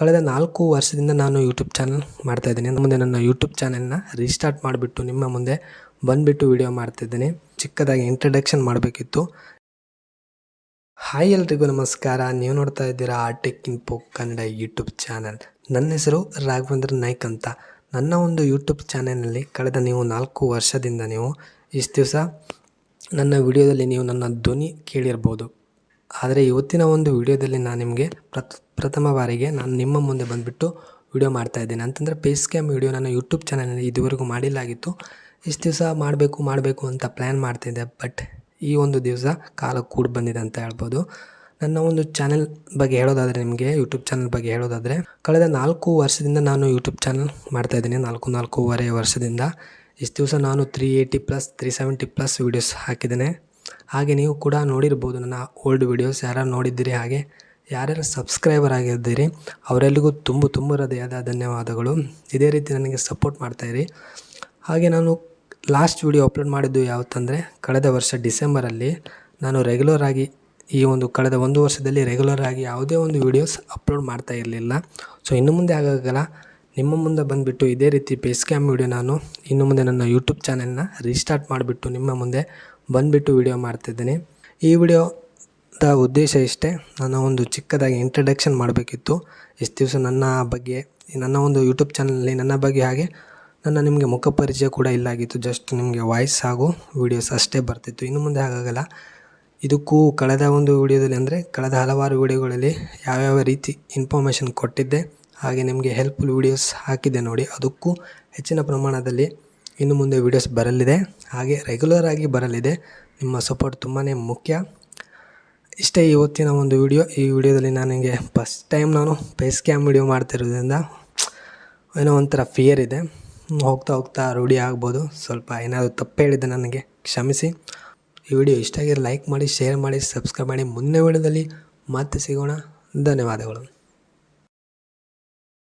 ಕಳೆದ ನಾಲ್ಕು ವರ್ಷದಿಂದ ನಾನು ಯೂಟ್ಯೂಬ್ ಚಾನಲ್ ಮಾಡ್ತಾಯಿದ್ದೀನಿ ಮುಂದೆ ನನ್ನ ಯೂಟ್ಯೂಬ್ ಚಾನಲ್ನ ರೀಸ್ಟಾರ್ಟ್ ಮಾಡಿಬಿಟ್ಟು ನಿಮ್ಮ ಮುಂದೆ ಬಂದುಬಿಟ್ಟು ವಿಡಿಯೋ ಮಾಡ್ತಿದ್ದೀನಿ ಚಿಕ್ಕದಾಗಿ ಇಂಟ್ರಡಕ್ಷನ್ ಮಾಡಬೇಕಿತ್ತು. ಹಾಯ್ ಎಲ್ರಿಗೂ ನಮಸ್ಕಾರ. ನೀವು ನೋಡ್ತಾ ಇದ್ದೀರಾ Artech Info Kannada YouTube channel ನನ್ನ ಹೆಸರು ರಾಘವೇಂದ್ರ ನಾಯ್ಕ್ ಅಂತ. ನನ್ನ ಒಂದು ಯೂಟ್ಯೂಬ್ ಚಾನಲ್ನಲ್ಲಿ ಕಳೆದ ನೀವು ನಾಲ್ಕು ವರ್ಷದಿಂದ ನೀವು, ಇಷ್ಟು ದಿವಸ ನನ್ನ ವಿಡಿಯೋದಲ್ಲಿ ನೀವು ನನ್ನ ಧ್ವನಿ ಕೇಳಿರ್ಬೋದು. ಆದರೆ ಇವತ್ತಿನ ಒಂದು ವಿಡಿಯೋದಲ್ಲಿ ನಾನು ನಿಮಗೆ ಪ್ರತ್ ಪ್ರಥಮ ಬಾರಿಗೆ ನಾನು ನಿಮ್ಮ ಮುಂದೆ ಬಂದುಬಿಟ್ಟು ವಿಡಿಯೋ ಮಾಡ್ತಾ ಇದ್ದೇನೆ. ಅಂತಂದರೆ ಪೇಸ್ ಕ್ಯಾಮ್ ವಿಡಿಯೋ ನಾನು ಯೂಟ್ಯೂಬ್ ಚಾನಲಲ್ಲಿ ಇದುವರೆಗೂ ಮಾಡಿಲ್ಲಾಗಿತ್ತು. ಇಷ್ಟು ದಿವಸ ಮಾಡಬೇಕು ಮಾಡಬೇಕು ಅಂತ ಪ್ಲ್ಯಾನ್ ಮಾಡ್ತಿದ್ದೆ ಬಟ್ ಈ ಒಂದು ದಿವಸ ಕಾಲ ಕೂಡ ಬಂದಿದೆ ಅಂತ ಹೇಳ್ಬೋದು. ನನ್ನ ಒಂದು ಚಾನೆಲ್ ಬಗ್ಗೆ ಹೇಳೋದಾದರೆ ನಿಮಗೆ ಯೂಟ್ಯೂಬ್ ಚಾನಲ್ ಬಗ್ಗೆ ಹೇಳೋದಾದರೆ, ಕಳೆದ ನಾಲ್ಕು ವರ್ಷದಿಂದ ನಾನು ಯೂಟ್ಯೂಬ್ ಚಾನಲ್ ಮಾಡ್ತಾಯಿದ್ದೀನಿ ನಾಲ್ಕು, ನಾಲ್ಕೂವರೆ ವರ್ಷದಿಂದ. ಇಷ್ಟು ದಿವಸ ನಾನು three eighty plus three seventy plus videos ಹಾಕಿದ್ದೇನೆ. ಹಾಗೆ ನೀವು ಕೂಡ ನೋಡಿರ್ಬೋದು ನನ್ನ ಓಲ್ಡ್ ವೀಡಿಯೋಸ್ ಯಾರು ನೋಡಿದ್ದೀರಿ ಹಾಗೆ, ಯಾರ್ಯಾರು ಸಬ್ಸ್ಕ್ರೈಬರ್ ಆಗಿದ್ದೀರಿ ಅವರೆಲ್ಲರಿಗೂ ತುಂಬ ತುಂಬ ಹೃದಯದ ಧನ್ಯವಾದಗಳು. ಇದೇ ರೀತಿ ನನಗೆ ಸಪೋರ್ಟ್ ಮಾಡ್ತಾಯಿರಿ ಹಾಗೆ ನಾನು ಲಾಸ್ಟ್ ವಿಡಿಯೋ ಅಪ್ಲೋಡ್ ಮಾಡಿದ್ದು ಯಾವತ್ತಂದರೆ, ಕಳೆದ ವರ್ಷ ಡಿಸೆಂಬರಲ್ಲಿ ನಾನು ರೆಗ್ಯುಲರ್ ಆಗಿ ಈ ಒಂದು ಕಳೆದ ಒಂದು ವರ್ಷದಲ್ಲಿ ರೆಗ್ಯುಲರ್ ಆಗಿ ಯಾವುದೇ ಒಂದು ವೀಡಿಯೋಸ್ ಅಪ್ಲೋಡ್ ಮಾಡ್ತಾ ಇರಲಿಲ್ಲ. ಸೊ ಇನ್ನು ಮುಂದೆ ಆಗೋಕ್ಕಲ್ಲ ನಿಮ್ಮ ಮುಂದೆ ಬಂದುಬಿಟ್ಟು ಇದೇ ರೀತಿ ಪೇಸ್ ಕ್ಯಾಮ್ ವಿಡಿಯೋ ನಾನು ಇನ್ನು ಮುಂದೆ ನನ್ನ ಯೂಟ್ಯೂಬ್ ಚಾನೆಲ್ನ ರೀಸ್ಟಾರ್ಟ್ ಮಾಡಿಬಿಟ್ಟು ನಿಮ್ಮ ಮುಂದೆ ಬಂದುಬಿಟ್ಟು ವಿಡಿಯೋ ಮಾಡ್ತಿದ್ದೀನಿ. ಈ ವಿಡಿಯೋದ ಉದ್ದೇಶ ಇಷ್ಟೇ, ನನ್ನ ಒಂದು ಚಿಕ್ಕದಾಗಿ ಇಂಟ್ರಡಕ್ಷನ್ ಮಾಡಬೇಕಿತ್ತು. ಇಷ್ಟು ದಿವಸ ನನ್ನ ಬಗ್ಗೆ, ನನ್ನ ಒಂದು ಯೂಟ್ಯೂಬ್ ಚಾನಲಲ್ಲಿ ನನ್ನ ಬಗ್ಗೆ ಹಾಗೆ ನನ್ನ ನಿಮಗೆ ಮುಖ ಪರಿಚಯ ಕೂಡ ಇಲ್ಲಾಗಿತ್ತು ಜಸ್ಟ್ ನಿಮಗೆ ವಾಯ್ಸ್ ಹಾಗೂ ವೀಡಿಯೋಸ್ ಅಷ್ಟೇ ಬರ್ತಿತ್ತು. ಇನ್ನು ಮುಂದೆ ಹಾಗಾಗಲ್ಲ. ಇದಕ್ಕೂ ಕಳೆದ ಒಂದು ವಿಡಿಯೋದಲ್ಲಿ ಅಂದರೆ, ಕಳೆದ ಹಲವಾರು ವಿಡಿಯೋಗಳಲ್ಲಿ ಯಾವ್ಯಾವ ರೀತಿ ಇನ್ಫಾರ್ಮೇಷನ್ ಕೊಟ್ಟಿದ್ದೆ, ಹಾಗೆ ನಿಮಗೆ ಹೆಲ್ಪ್ಫುಲ್ ವೀಡಿಯೋಸ್ ಹಾಕಿದ್ದೆ ನೋಡಿ. ಅದಕ್ಕೂ ಹೆಚ್ಚಿನ ಪ್ರಮಾಣದಲ್ಲಿ ಇನ್ನು ಮುಂದೆ ವೀಡಿಯೋಸ್ ಬರಲಿದೆ. ಹಾಗೆ ರೆಗ್ಯುಲರ್ ಆಗಿ ಬರಲಿದೆ. ನಿಮ್ಮ ಸಪೋರ್ಟ್ ತುಂಬಾ ಮುಖ್ಯ. ಇಷ್ಟೇ ಇವತ್ತಿನ ಒಂದು ವಿಡಿಯೋ ಈ ವಿಡಿಯೋದಲ್ಲಿ ನನಗೆ ಫಸ್ಟ್ ಟೈಮ್ ನಾನು ಫೇಸ್ ಕ್ಯಾಮ್ ವಿಡಿಯೋ ಮಾಡ್ತಿರೋದ್ರಿಂದ ಏನೋ ಒಂಥರ ಫಿಯರ್ ಇದೆ. ಹೋಗ್ತಾ ಹೋಗ್ತಾ ರೂಢಿ ಆಗ್ಬೋದು. ಸ್ವಲ್ಪ ಏನಾದರೂ ತಪ್ಪು ಹೇಳಿದ್ದೆ ನನಗೆ ಕ್ಷಮಿಸಿ. ಈ ವಿಡಿಯೋ ಇಷ್ಟ ಆಗಿದೆ ಲೈಕ್ ಮಾಡಿ ಶೇರ್ ಮಾಡಿ ಸಬ್ಸ್ಕ್ರೈಬ್ ಮಾಡಿ. ಮುಂದಿನ ವಿಡಿಯೋದಲ್ಲಿ ಮತ್ತೆ ಸಿಗೋಣ. ಧನ್ಯವಾದಗಳು.